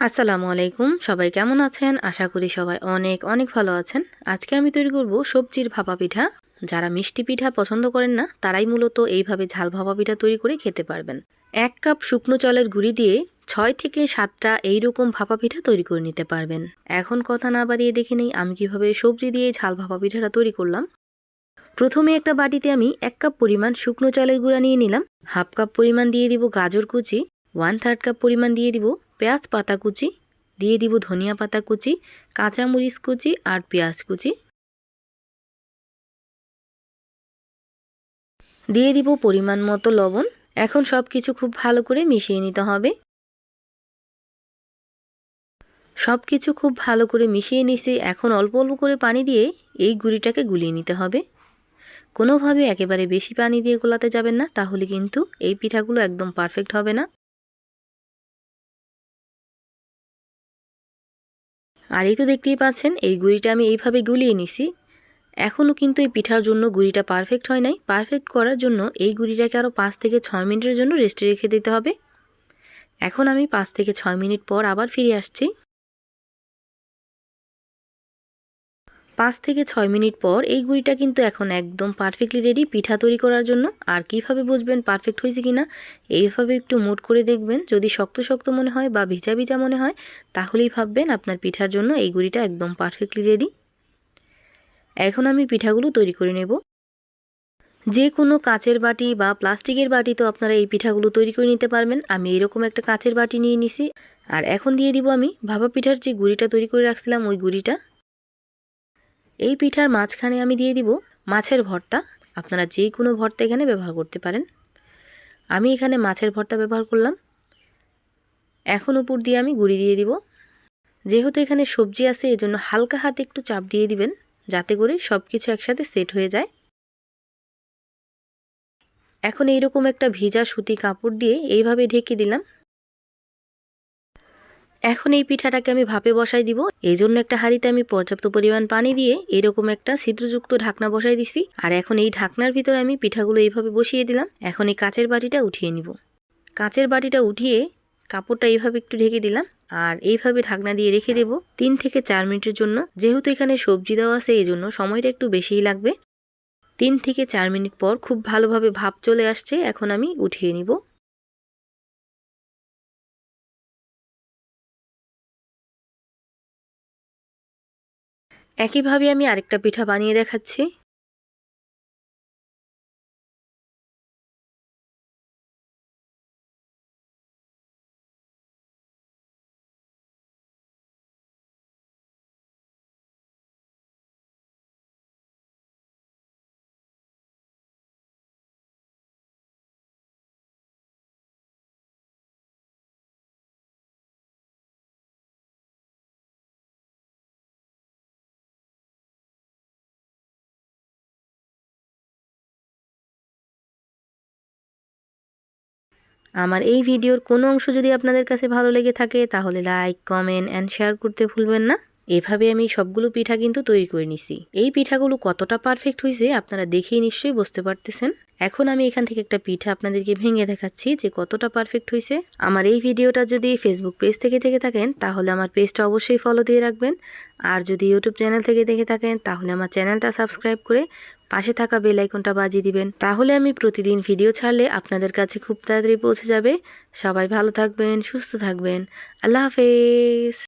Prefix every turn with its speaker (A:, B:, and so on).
A: আসসালামু আলাইকুম। সবাই কেমন আছেন? আশা করি সবাই অনেক অনেক ভালো আছেন। আজকে আমি তৈরি করব সবজির ভাপা পিঠা। যারা মিষ্টি পিঠা পছন্দ করেন না, তারাই মূলত এইভাবে ঝাল ভাপা পিঠা তৈরি করে খেতে পারবেন। এক কাপ শুকনো চালের গুঁড়ি দিয়ে ছয় থেকে সাতটা এইরকম ভাপা পিঠা তৈরি করে নিতে পারবেন। এখন কথা না বাড়িয়ে দেখে নেই আমি কীভাবে সবজি দিয়ে ঝাল ভাপা পিঠাটা তৈরি করলাম। প্রথমে একটা বাটিতে আমি এক কাপ পরিমাণ শুকনো চালের গুঁড়া নিয়ে নিলাম। হাফ কাপ পরিমাণ দিয়ে দিব গাজর কুচি, ওয়ান থার্ড কাপ পরিমাণ দিয়ে দিব পেঁয়াজ পাতা কুচি, দিয়ে দিব ধনিয়া পাতা কুচি, কাঁচামরিচ কুচি আর পেঁয়াজ কুচি। দিয়ে দিব পরিমাণ মতো লবণ। এখন সব কিছু খুব ভালো করে মিশিয়ে নিতে হবে। সব কিছু খুব ভালো করে মিশিয়ে নিছি। এখন অল্প অল্প করে পানি দিয়ে এই গুঁড়িটাকে গুলিয়ে নিতে হবে। কোনোভাবে একেবারে বেশি পানি দিয়ে গোলাতে যাবেন না, তাহলে কিন্তু এই পিঠাগুলো একদম পারফেক্ট হবে না। আর এই তো দেখতেই পাচ্ছেন, এই গুড়িটা আমি এইভাবে গুলিয়ে নিছি। এখনও কিন্তু এই পিঠার জন্য গুড়িটা পারফেক্ট হয় নাই। পারফেক্ট করার জন্য এই গুড়িটাকে আরও পাঁচ থেকে ছয় মিনিটের জন্য রেস্টে রেখে দিতে হবে। এখন আমি পাঁচ থেকে ছয় মিনিট পর আবার ফিরে আসছি। পাঁচ থেকে ছয় মিনিট পর এই গুঁড়িটা কিন্তু এখন একদম পারফেক্টলি রেডি পিঠা তৈরি করার জন্য। আর কীভাবে বুঝবেন পারফেক্ট হয়েছে কি না এইভাবে একটু মোট করে দেখবেন। যদি শক্ত শক্ত মনে হয় বা ভিজা ভিজা মনে হয়, তাহলেই ভাববেন আপনার পিঠার জন্য এই গুঁড়িটা একদম পারফেক্টলি রেডি এখন আমি পিঠাগুলো তৈরি করে নেব। যে কোনো কাঁচের বাটি বা প্লাস্টিকের বাটি তো আপনারা এই পিঠাগুলো তৈরি করে নিতে পারবেন। আমি এরকম একটা কাঁচের বাটি নিয়ে নিছি। আর এখন দিয়ে দিব আমি ভাবা পিঠার যে গুঁড়িটা তৈরি করে রাখছিলাম, ওই গুঁড়িটা। এই পিঠার মাঝখানে আমি দিয়ে দিব মাছের ভর্তা। আপনারা যে কোনো ভর্তা এখানে ব্যবহার করতে পারেন। আমি এখানে মাছের ভর্তা ব্যবহার করলাম। এখন উপর দিয়ে আমি গুঁড়ি দিয়ে দিব। যেহেতু এখানে সবজি আছে, এজন্য হালকা হাতে একটু চাপ দিয়ে দিবেন, যাতে করে সব কিছু একসাথে সেট হয়ে যায়। এখন এইরকম একটা ভিজা সুতি কাপড় দিয়ে এইভাবে ঢেকে দিলাম। এখন এই পিঠাটাকে আমি ভাপে বসাই দিব। এই জন্য একটা হাঁড়িতে আমি পর্যাপ্ত পরিমাণ পানি দিয়ে এরকম একটা ছিদ্রযুক্ত ঢাকনা বসাই দিছি। আর এখন এই ঢাকনার ভিতরে আমি পিঠাগুলো এইভাবে বসিয়ে দিলাম। এখন এই কাঁচের বাটিটা উঠিয়ে নিব। কাঁচের বাটিটা উঠিয়ে কাপড়টা এইভাবে একটু ঢেকে দিলাম। আর এইভাবে ঢাকনা দিয়ে রেখে দেব তিন থেকে চার মিনিটের জন্য। যেহেতু এখানে সবজি দেওয়া আছে এই জন্য সময়টা একটু বেশিই লাগবে। তিন থেকে চার মিনিট পর খুব ভালোভাবে ভাপ চলে আসছে। এখন আমি উঠিয়ে নিব। একইভাবে আমি আরেকটা পিঠা বানিয়ে দেখাচ্ছি। আমার এই ভিডিওর কোনো অংশ যদি আপনাদের কাছে ভালো লেগে থাকে, তাহলে লাইক কমেন্ট অ্যান্ড শেয়ার করতে ভুলবেন না। এভাবে আমি সবগুলো পিঠা কিন্তু তৈরি করে নিছি। এই পিঠাগুলো কতটা পারফেক্ট হয়েছে আপনারা দেখেই নিশ্চয়ই বুঝতে পারতেছেন। এখন আমি এখান থেকে একটা পিঠা আপনাদেরকে ভেঙে দেখাচ্ছি যে কতটা পারফেক্ট হয়েছে আমার এই ভিডিওটা যদি ফেসবুক পেজ থেকে থেকে থাকেন, তাহলে আমার পেজটা অবশ্যই ফলো দিয়ে রাখবেন। আর যদি ইউটিউব চ্যানেল থেকে দেখে থাকেন, তাহলে আমার চ্যানেলটা সাবস্ক্রাইব করে পাশে থাকা বেল আইকনটা বাজিয়ে দিবেন। তাহলে আমি প্রতিদিন ভিডিও ছাড়লে আপনাদের কাছে খুব তাড়াতাড়ি পৌঁছে যাবে। সবাই ভালো থাকবেন, সুস্থ থাকবেন। আল্লাহ হাফেজ।